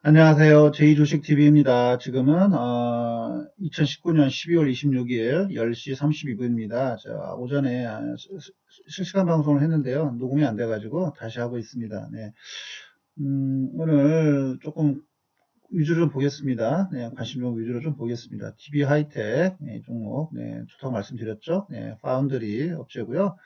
안녕하세요. 제이주식TV입니다. 지금은 어, 2019년 12월 26일 10시 32분입니다. 자, 오전에 아, 실시간 방송을 했는데요. 녹음이 안 돼가지고 다시 하고 있습니다. 네. 음, 오늘 조금 위주로 좀 보겠습니다. 네, 관심 종 위주로 좀 보겠습니다. TV 하이텍 네, 종목 네, 좋다고 말씀드렸죠. 네, 파운드리 업체고요.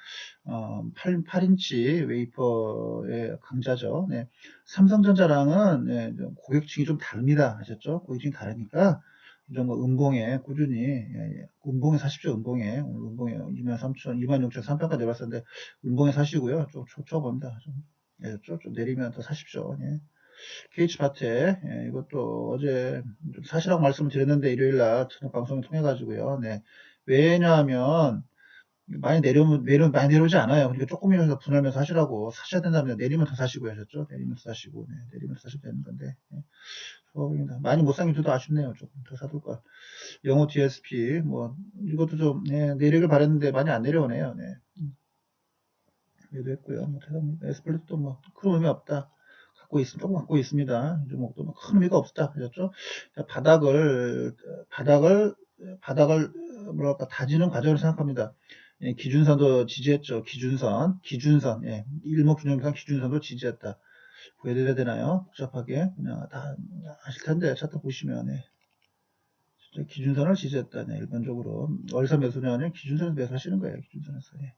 어, 8, 8인치 웨이퍼의 강자죠. 네. 삼성전자랑은 예, 좀 고객층이 좀 다릅니다. 아셨죠? 고객층이 다르니까 이런 거 음봉에 꾸준히 예, 예. 음봉에 사십시오. 음봉에 오늘 음봉에 23,000, 26,300까지 내봤었는데 음봉에 사시고요. 좀 촉촉합니다. 좀, 예, 좀, 좀 내리면 더 사십시오. 예. KH파테 예, 이것도 어제 좀 사시라고 말씀을 드렸는데 일요일날 저녁 방송을 통해 가지고요. 네. 왜냐하면 많이 내려오면, 내려, 많이 내려오지 않아요. 그러니까 조금이라도 분할면서 하시라고 사셔야 된다면 내리면 더 사시고 하셨죠? 내리면 서 사시고, 네, 내리면 서 사시면 되는 건데, 네. 많이 못 사긴 저도 아쉽네요. 조금 더 사둘 걸. 영호 DSP, 뭐, 이것도 좀, 네, 내리길 바랬는데 많이 안 내려오네요. 네. 음. 매도했고요. 뭐, 대단합니다. 에스플릿도 뭐, 큰 의미 없다. 갖고 있, 조금 갖고 있습니다. 이 종목도 뭐큰 의미가 없다. 자, 바닥을, 바닥을, 바닥을, 뭐랄까, 다지는 과정을 생각합니다. 예, 기준선도 지지했죠. 기준선, 기준선, 예, 일목균형상 기준선도 지지했다. 구해드려야 되나요? 복잡하게 그냥 다 아실 텐데 차트 보시면 예. 기준선을 지지했다. 네, 일반적으로 월선 매수냐는 기준선에서 매수하시는 거예요. 기준선에서 예.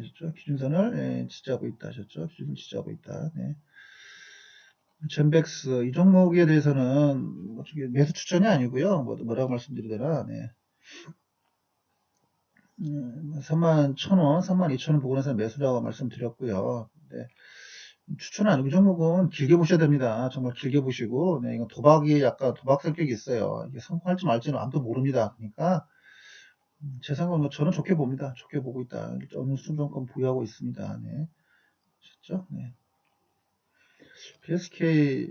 아셨죠? 기준선을 예, 지지하고 있다. 하셨죠? 기준선 지지하고 있다. 네. 젠백스 이 종목에 대해서는 뭐 저기 매수 추천이 아니고요. 뭐, 뭐라고 말씀드리더라. 네. 음, 3만 1,000원, 3만 2천원 부근에서 매수라고 말씀드렸고요. 네. 추천은 아니고 이 종목은 길게 보셔야 됩니다. 정말 길게 보시고, 네, 이건 도박이 약간 도박 성격이 있어요. 이게 성공할지 말지는 아무도 모릅니다. 그러니까, 음, 제 생각은 저는 좋게 봅니다. 좋게 보고 있다. 어느 순정권 보유하고 있습니다. 네. 아셨죠? 네. PSK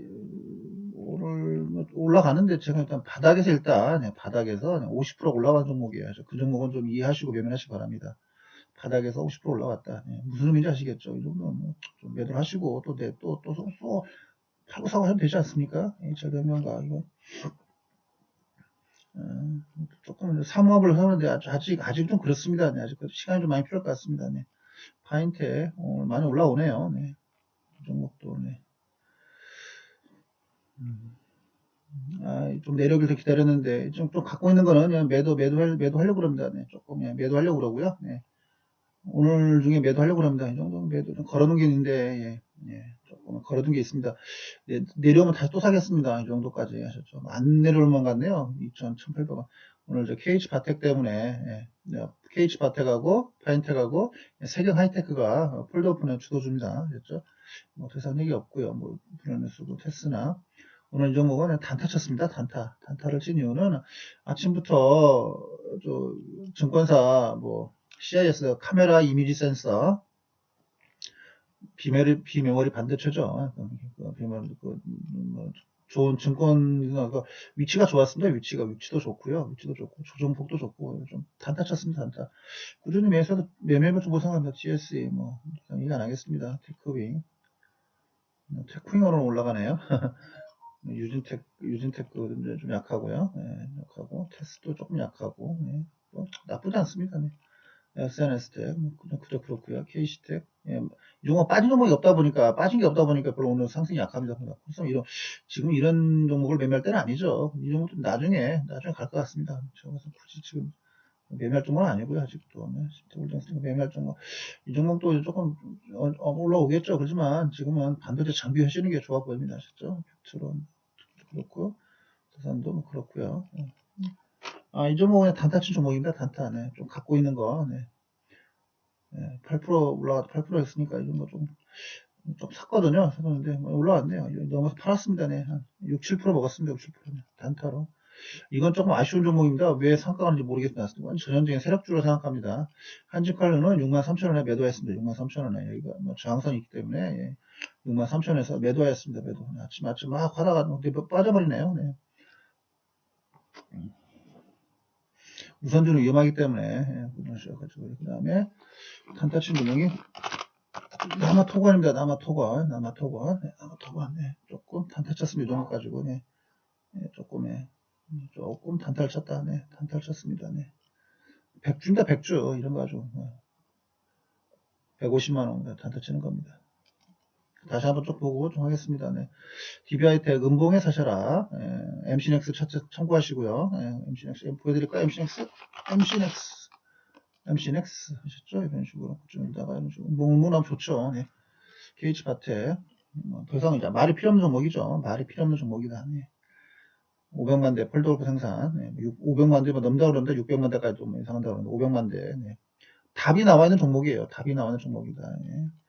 오늘 뭐 올라가는데 제가 일단 바닥에서 일단 네, 바닥에서 50% 올라간 종목이에요. 그 종목은 좀 이해하시고 매매하시기 바랍니다. 바닥에서 50% 올라갔다. 네, 무슨 의미인지 아시겠죠? 이 정도는 뭐좀 매도를 하시고 또내또또 또, 또 팔고 사고 하면 되지 않습니까? 이 절경명가 이거 음, 조금 사모합을 하는데 아직 아직 좀 그렇습니다. 네, 아직 시간이 좀 많이 필요할 것 같습니다. 네. 파인테 오늘 많이 올라오네요. 네. 이 종목도 네. 음. 아, 좀 내려오길 더 기다렸는데, 좀, 좀 갖고 있는 거는 그냥 매도, 매도, 매도 하려고 그럽니다. 네, 조금, 예, 매도 하려고 그러고요. 네. 오늘 중에 매도 하려고 합니다. 이 정도는 매도 좀 걸어놓은 게 있는데, 예, 예, 조금 걸어둔 게 있습니다. 네, 내려오면 다시 또 사겠습니다. 이 정도까지 하셨죠. 안 내려올 만 같네요. 2,000, 1,800원. 오늘 저 KH 바텍 때문에, 예, 네, KH 바텍하고, 파인텍하고, 세경 하이테크가 폴더오픈에 주도줍니다. 그랬죠? 뭐, 대상 얘기 없고요. 뭐, 브라네스도 테스나. 오늘 이 종목은 단타 쳤습니다. 단타. 단타를 친 이유는 아침부터 저 증권사 뭐 CIS 카메라 이미지 센서 비메리 비메모리 반대체죠. 그 비메모리 그, 뭐, 좋은 증권 그 위치가 좋았습니다. 위치가 위치도 좋고요. 위치도 좋고 조정폭도 좋고 좀 단타 쳤습니다. 단타. 꾸준히 매수도 매매면 좀 보상합니다. GSE 뭐 얘기 안 하겠습니다. 테크윙 테크윙으로 올라가네요. 유진텍, 이제 좀 약하고요. 네, 약하고, 테스도 조금 약하고, 네, 뭐, 나쁘지 않습니다. 네. SNS텍, 뭐, 그냥 그렇고요. KC텍, 예, 이 종목 빠진 종목이 없다 보니까, 빠진 게 없다 보니까 별로 오늘 상승이 약합니다. 그래서 이런, 지금 이런 종목을 매매할 때는 아니죠. 이 종목도 나중에, 나중에 갈 것 같습니다. 그래서 굳이 지금 매매할 종목은 아니고요. 아직도. 네, 매매할 종목. 이 종목도 조금 어, 어, 올라오겠죠. 그렇지만 지금은 반도체 장비 하시는 게 좋아 보입니다. 아셨죠? 팩트론 그렇고, 대산도 뭐 그렇고요. 네. 아, 이 종목은 단타 친 종목입니다. 단타. 네. 좀 갖고 있는 거. 네. 네, 8% 올라가 8% 했으니까 이 정도 좀, 좀 샀거든요. 샀는데 뭐 올라왔네요. 넘어서 팔았습니다. 네. 한 6, 7% 먹었습니다. 6, 7%. 네. 단타로. 이건 조금 아쉬운 종목입니다. 왜 상가가는지 모르겠습니다. 전형적인 세력주로 생각합니다. 한직칼루는 63,000원에 매도했습니다. 63,000원에. 여기가 뭐 저항선이 있기 때문에, 예. 63,000원에서 매도하였습니다. 매도. 아침, 아침 막 하다가 뭐 빠져버리네요. 네. 우선주는 위험하기 때문에, 예. 그 다음에, 단타친 종목이 남아토관입니다. 남아토관, 남아토관, 네, 남아토관, 네, 조금 단타 쳤습니다. 이 정도 가지고, 네, 네, 조금, 네, 조금 단타를 쳤다, 네, 단타를 쳤습니다. 네, 백주입니다, 백주 이런 거 가지고, 네. 150만 원 단타 치는 겁니다. 다시 한번 쭉 보고 좀 하겠습니다. 네. DBI 텍 음봉에 사셔라. 예, MCNX 차트 참고하시고요. 예, MCNX 보여드릴까요? MCNX, MCNX, MCNX 하셨죠? 이런 식으로 좀 이따가 이런 식으로 음봉 음봉 나면 좋죠. 네. KH 바텍 뭐, 더 이상 이제 말이 필요 없는 종목이죠. 말이 필요 없는 종목이다. 네. 500만 대 폴더골프 생산, 네. 500만 대만 넘다 그러는데 600만 대까지 좀 이상한다 그러는데 500만 대. 네. 답이 나와 있는 종목이에요. 답이 나와 있는 종목이다. 예.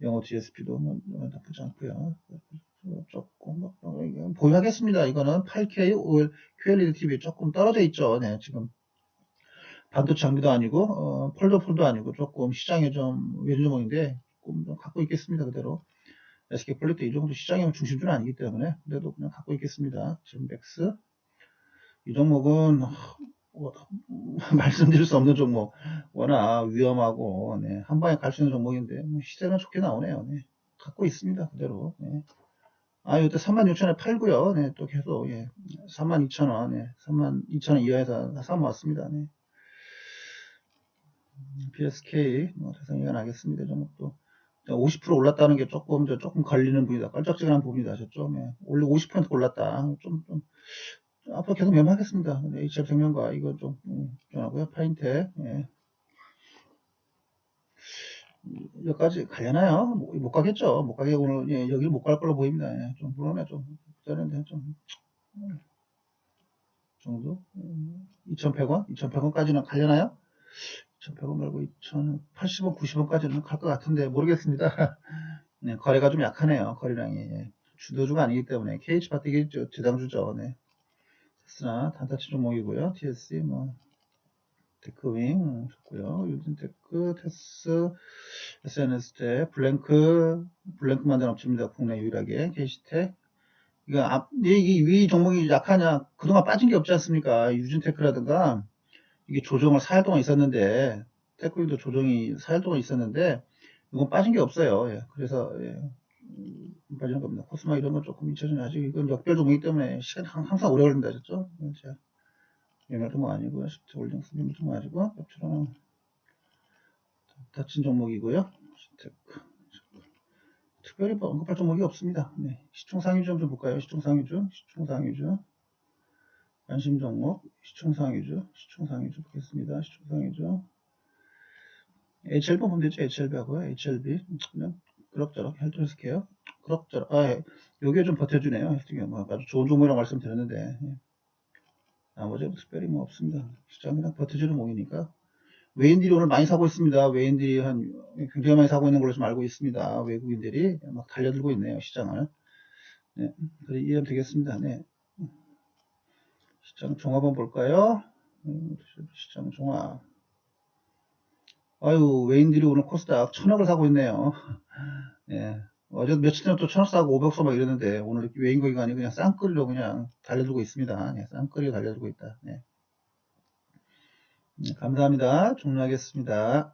영어 DSP도 뭐, 뭐 나쁘지 않고요. 조금 뭐, 보유하겠습니다. 이거는 8K OL QLED TV 조금 떨어져 있죠. 네, 지금 반도체 장비도 아니고 어, 폴더폴도 아니고 조금 시장에 좀 외주종목인데 조금 좀 갖고 있겠습니다. 그대로 SK 플레이트 이 정도 시장의 중심주는 아니기 때문에 그래도 그냥 갖고 있겠습니다. 지금 백스 이 종목은 어, 말씀드릴 수 없는 종목 워낙 위험하고 네, 한 방에 갈 수 있는 종목인데 뭐 시세는 좋게 나오네요. 네, 갖고 있습니다. 그대로. 네. 아, 이때 36,000원에 팔고요. 네, 또 계속 예, 32,000원, 네, 32,000원 이하에서 사모 왔습니다. 네. PSK 뭐 대상 이가 나겠습니다. 종목도 50% 올랐다는 게 조금 저 조금 걸리는 부분이다. 깔짝지근한 부분이다. 하셨죠? 네. 원래 50% 올랐다. 좀, 좀 앞으로 계속 매매하겠습니다. HF 생명과 이거 좀, 음, 좀 하고요. 파인텍, 예. 여기까지 가려나요? 못, 못 가겠죠. 못 가게 오늘, 예, 여기를 못 갈 걸로 보입니다. 예. 좀, 물론에 좀, 되는데, 좀, 음, 정도? 음, 2,100원? 2,100원까지는 가려나요? 2,100원 말고 2,080원, 90원까지는 갈 것 같은데, 모르겠습니다. 네, 거래가 좀 약하네요. 거래량이. 예. 주도주가 아니기 때문에, KH파텍이 주당주죠. 네. 테스나 단타치 종목이고요. TSC 뭐 테크윙 좋고요. 유진테크, 테스, SNS테, 블랭크, 블랭크 만든 업체입니다. 국내 유일하게 게시텍. 이거 앞, 이 위 종목이 약하냐? 그동안 빠진 게 없지 않습니까? 유진테크라든가 이게 조정을 4일 동안 있었는데 테크윙도 조정이 4일 동안 있었는데 이건 빠진 게 없어요. 예. 그래서 예. 음, 빠지는 겁니다. 코스마 이런 건 조금 잊혀지는 아직 이건 역별 종이기 때문에 시간 항상 오래 걸린다 하셨죠? 제가 종목 아니고요. 시트 홀딩스 종목 아니고 옆처럼 다친 종목이고요. 시테크 특별히 뭐 언급할 종목이 없습니다. 네. 시총 상위주 좀 볼까요? 시총 상위주, 시총 상위주, 관심 종목, 시총 상위주, 시총 상위주 보겠습니다. 시총 상위주. HLB 보면 되죠. HLB 하고요. HLB. 그냥 그럭저럭 헬트헬스케어 그럭저럭 아 예. 요게 좀 버텨주네요 헬스케어 뭐 아주 좋은 종목이라고 말씀드렸는데 예. 나머지 특별히 뭐 없습니다 시장 그냥 버텨주는 목이니까 외인들이 오늘 많이 사고 있습니다 외인들이 한 굉장히 많이 사고 있는 걸로 좀 알고 있습니다 외국인들이 막 달려들고 있네요 시장을 네. 그래 이해하면 되겠습니다 네. 시장 종합 한번 볼까요 음, 시장 종합 아유, 외인들이 오늘 코스닥 천억을 사고 있네요. 예. 어제 며칠 전에 또 사고 오백서 막 이랬는데, 오늘 외인 거기가 아니고 그냥 쌍끌이로 그냥 달려들고 있습니다. 예, 쌍끌이로 달려들고 있다. 예. 네, 감사합니다. 종료하겠습니다.